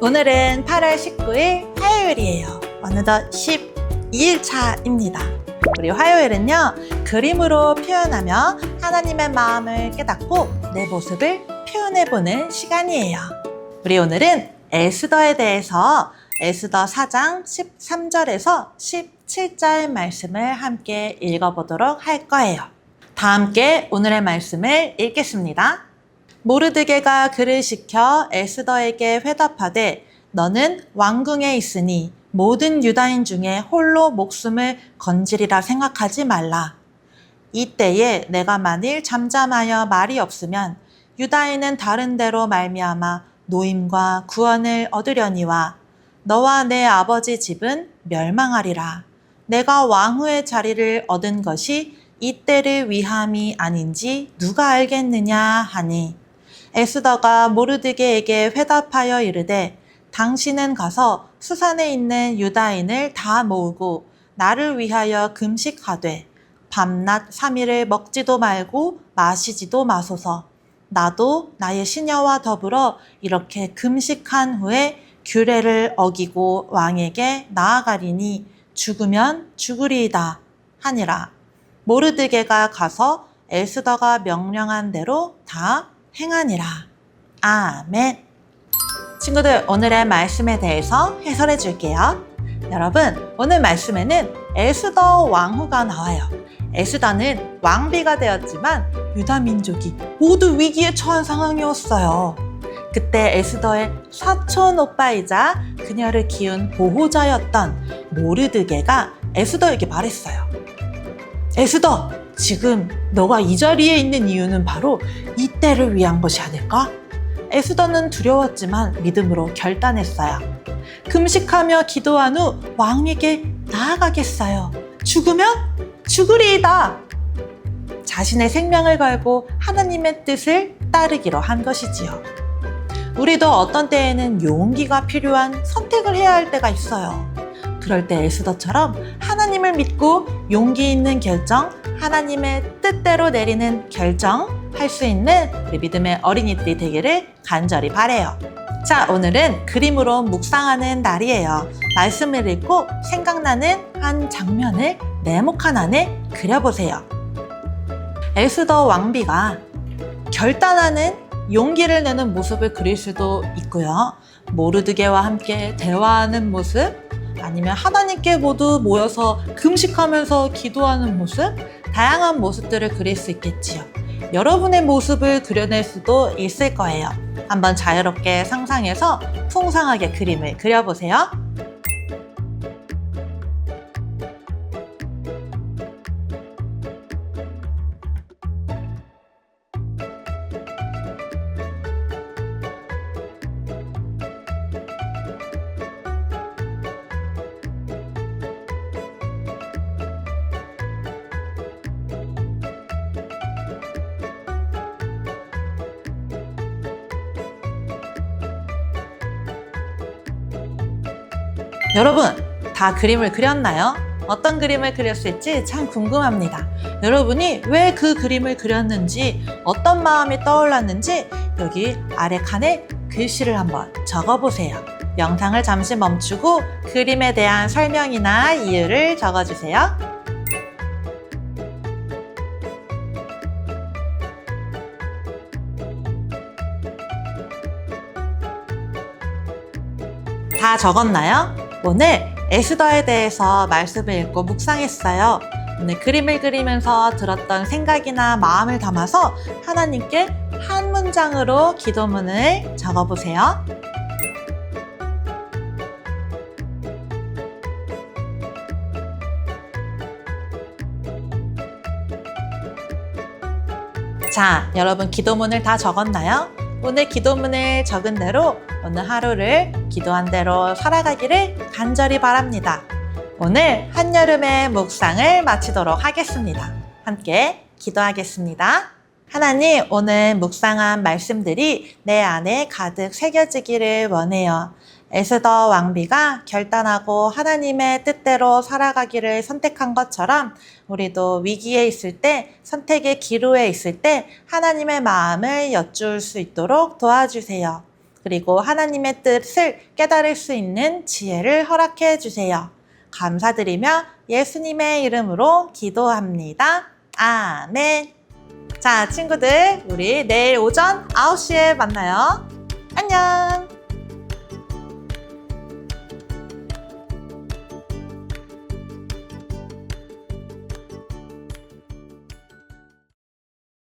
오늘은 8월 19일 화요일이에요. 어느덧 12일 차입니다. 우리 화요일은요, 그림으로 표현하며 하나님의 마음을 깨닫고 내 모습을 표현해보는 시간이에요. 우리 오늘은 에스더에 대해서 에스더 4장 13절에서 17절 말씀을 함께 읽어보도록 할 거예요. 다 함께 오늘의 말씀을 읽겠습니다. 모르드게가 그를 시켜 에스더에게 회답하되 너는 왕궁에 있으니 모든 유다인 중에 홀로 목숨을 건지리라 생각하지 말라. 이때에 내가 만일 잠잠하여 말이 없으면 유다인은 다른 데로 말미암아 노임과 구원을 얻으려니와 너와 내 아버지 집은 멸망하리라. 내가 왕후의 자리를 얻은 것이 이때를 위함이 아닌지 누가 알겠느냐 하니 에스더가 모르드게에게 회답하여 이르되 당신은 가서 수산에 있는 유다인을 다 모으고 나를 위하여 금식하되 밤낮 3일을 먹지도 말고 마시지도 마소서. 나도 나의 시녀와 더불어 이렇게 금식한 후에 규례를 어기고 왕에게 나아가리니 죽으면 죽으리이다 하니라. 모르드게가 가서 에스더가 명령한 대로 다 행하니라. 아멘. 친구들, 오늘의 말씀에 대해서 해설해 줄게요. 여러분, 오늘 말씀에는 에스더 왕후가 나와요. 에스더는 왕비가 되었지만 유다 민족이 모두 위기에 처한 상황이었어요. 그때 에스더의 사촌 오빠이자 그녀를 키운 보호자였던 모르드게가 에스더에게 말했어요. 에스더, 지금 너가 이 자리에 있는 이유는 바로 이 때를 위한 것이 아닐까? 에스더는 두려웠지만 믿음으로 결단했어요. 금식하며 기도한 후 왕에게 나아가겠어요. 죽으면 죽으리이다. 자신의 생명을 걸고 하나님의 뜻을 따르기로 한 것이지요. 우리도 어떤 때에는 용기가 필요한 선택을 해야 할 때가 있어요. 그럴 때 에스더처럼 하나님을 믿고 용기 있는 결정, 하나님의 뜻대로 내리는 결정 할 수 있는 우리 믿음의 어린이들이 되기를 간절히 바래요. 자, 오늘은 그림으로 묵상하는 날이에요. 말씀을 읽고 생각나는 한 장면을 네모칸 안에 그려보세요. 에스더 왕비가 결단하는 용기를 내는 모습을 그릴 수도 있고요. 모르드게와 함께 대화하는 모습, 아니면 하나님께 모두 모여서 금식하면서 기도하는 모습, 다양한 모습들을 그릴 수 있겠지요. 여러분의 모습을 그려낼 수도 있을 거예요. 한번 자유롭게 상상해서 풍성하게 그림을 그려보세요. 여러분, 다 그림을 그렸나요? 어떤 그림을 그렸을지 참 궁금합니다. 여러분이 왜 그 그림을 그렸는지, 어떤 마음이 떠올랐는지 여기 아래 칸에 글씨를 한번 적어보세요. 영상을 잠시 멈추고 그림에 대한 설명이나 이유를 적어주세요. 다 적었나요? 오늘 에스더에 대해서 말씀을 읽고 묵상했어요. 오늘 그림을 그리면서 들었던 생각이나 마음을 담아서 하나님께 한 문장으로 기도문을 적어보세요. 자, 여러분 기도문을 다 적었나요? 오늘 기도문을 적은 대로 오늘 하루를 기도한 대로 살아가기를 간절히 바랍니다. 오늘 한여름의 묵상을 마치도록 하겠습니다. 함께 기도하겠습니다. 하나님, 오늘 묵상한 말씀들이 내 안에 가득 새겨지기를 원해요. 에스더 왕비가 결단하고 하나님의 뜻대로 살아가기를 선택한 것처럼 우리도 위기에 있을 때, 선택의 기로에 있을 때 하나님의 마음을 여쭐 수 있도록 도와주세요. 그리고 하나님의 뜻을 깨달을 수 있는 지혜를 허락해 주세요. 감사드리며 예수님의 이름으로 기도합니다. 아멘. 자, 친구들, 우리 내일 오전 9시에 만나요. 안녕!